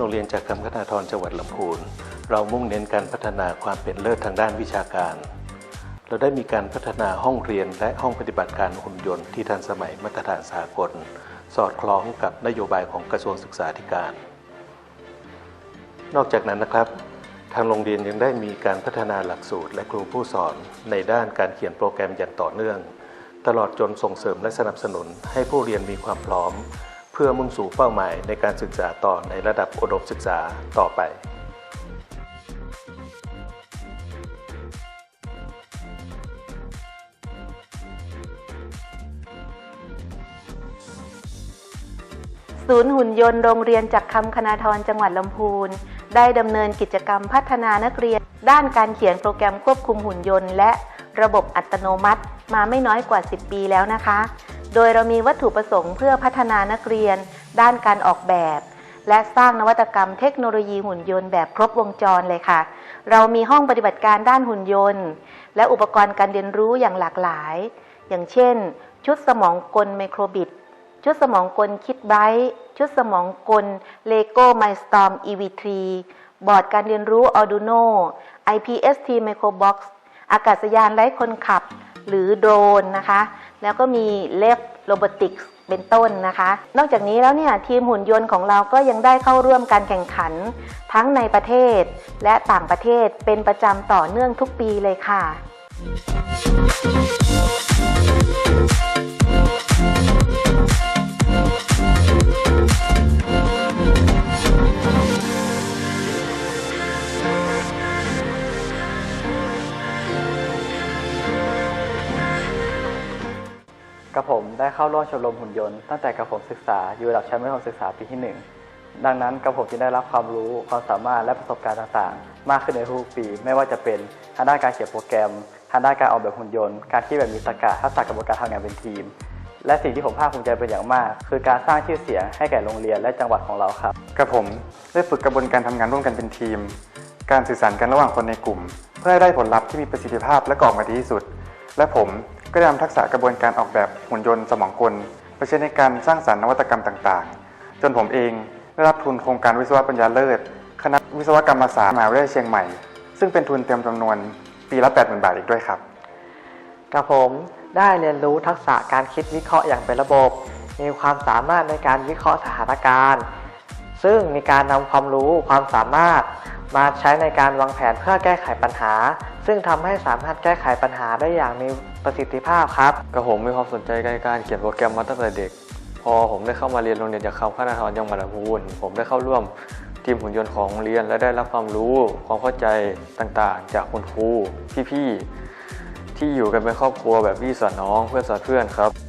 โรงเรียนจากคำคณาธรจังหวัดลำพูน เรามุ่งเน้นการพัฒนาความเป็นเลิศทางด้านวิชาการ เราได้มีการพัฒนาห้องเรียนและห้องปฏิบัติการหุ่นยนต์ที่ทันสมัยมาตรฐานสากล สอดคล้องกับนโยบายของกระทรวงศึกษาธิการ นอกจากนั้นนะครับ ทางโรงเรียนยังได้มีการพัฒนาหลักสูตรและครูผู้สอนในด้านการเขียนโปรแกรมอย่างต่อเนื่อง ตลอดจนส่งเสริมและสนับสนุนให้ผู้เรียนมีความพร้อม พื่อมุ่งสู่เป้าหมายในการศึกษาต่อในระดับอุดมศึกษาต่อไป ศูนย์หุ่นยนต์โรงเรียนจากคำคณาธรจังหวัดลำพูน ได้ดำเนินกิจกรรมพัฒนานักเรียน ด้านการเขียนโปรแกรมควบคุมหุ่นยนต์ และระบบอัตโนมัติ มาไม่น้อยกว่า 10 ปีแล้วนะคะ โดยเรามีวัตถุประสงค์เพื่อพัฒนานักเรียน ด้านการออกแบบ และสร้างนวัตกรรมเทคโนโลยีหุ่นยนต์แบบครบวงจรเลยค่ะ เรามีห้องปฏิบัติการด้านหุ่นยนต์ และอุปกรณ์การเรียนรู้อย่างหลากหลาย อย่างเช่น ชุดสมองกลไมโครบิด ชุดสมองกลคิดไบท์ชุดสมองกล Lego Mindstorm EV3 บอร์ดการเรียนรู้ Arduino IPST Microbox อากาศยานไร้คนขับ หรือโดรนนะคะ แล้วก็มีเล็บโรบอติกส์เป็นต้นนะคะ นอกจากนี้แล้วเนี่ยทีมหุ่นยนต์ของเราก็ยังได้เข้าร่วมการแข่งขัน ทั้งในประเทศและต่างประเทศเป็นประจำต่อเนื่องทุกปีเลยค่ะ กระผมได้เข้าร่วมชมรมหุ่นยนต์ตั้งแต่กระผมศึกษาอยู่ระดับชั้นมัธยมศึกษาปีที่ 1 ดังนั้นกระผมจึงได้รับความรู้ความสามารถและประสบการณ์ต่างๆ มากขึ้นในทุกปี ไม่ว่าจะเป็นทางด้านการเขียนโปรแกรมทางด้านการออกแบบหุ่นยนต์ การคิดแบบมีตรรกะทักษะกระบวนการทำงานเป็นทีม และสิ่งที่ผมภาคภูมิใจเป็นอย่างมาก คือการสร้างชื่อเสียงให้แก่โรงเรียนและจังหวัดของเราครับกระผมได้ฝึกกระบวนการทำงานร่วมกันเป็นทีม การสื่อสารกันระหว่างคนในกลุ่ม เพื่อให้ได้ผลลัพธ์ที่มีประสิทธิภาพและก็ออกมาดีที่สุด และผม ก็ได้นำทักษะกระบวนการออกแบบหุ่นยนต์สมองกลไปใช้ในการสร้างสรรค์นวัตกรรมต่างๆ จนผมเองได้รับทุนโครงการวิศวะปัญญาเลิศ คณะวิศวกรรมศาสตร์มหาวิทยาลัยเชียงใหม่ ซึ่งเป็นทุนเต็มจำนวนปีละ 80,000 บาทอีกด้วยครับกระผมได้เรียนรู้ทักษะการคิดวิเคราะห์อย่างเป็นระบบ มีความสามารถในการวิเคราะห์สถานการณ์ ซึ่งมีการนำความรู้ความสามารถมาใช้ในการวางแผนเพื่อแก้ไขปัญหา ซึ่งทำให้สามารถแก้ไขปัญหาได้อย่างมีประสิทธิภาพครับกับผมมีความสนใจในการเขียนโปรแกรมมาตั้งแต่เด็ก พอผมได้เข้ามาเรียนโรงเรียนจากคำพนาธรจังหวัดลำพูนผมได้เข้าร่วมทีมหุ่นยนต์ของโรงเรียน และได้รับความรู้ความเข้าใจต่างๆ จากคุณครูพี่ๆที่อยู่กันเป็นครอบครัวแบบพี่สอนน้องเพื่อนสอนเพื่อนครับ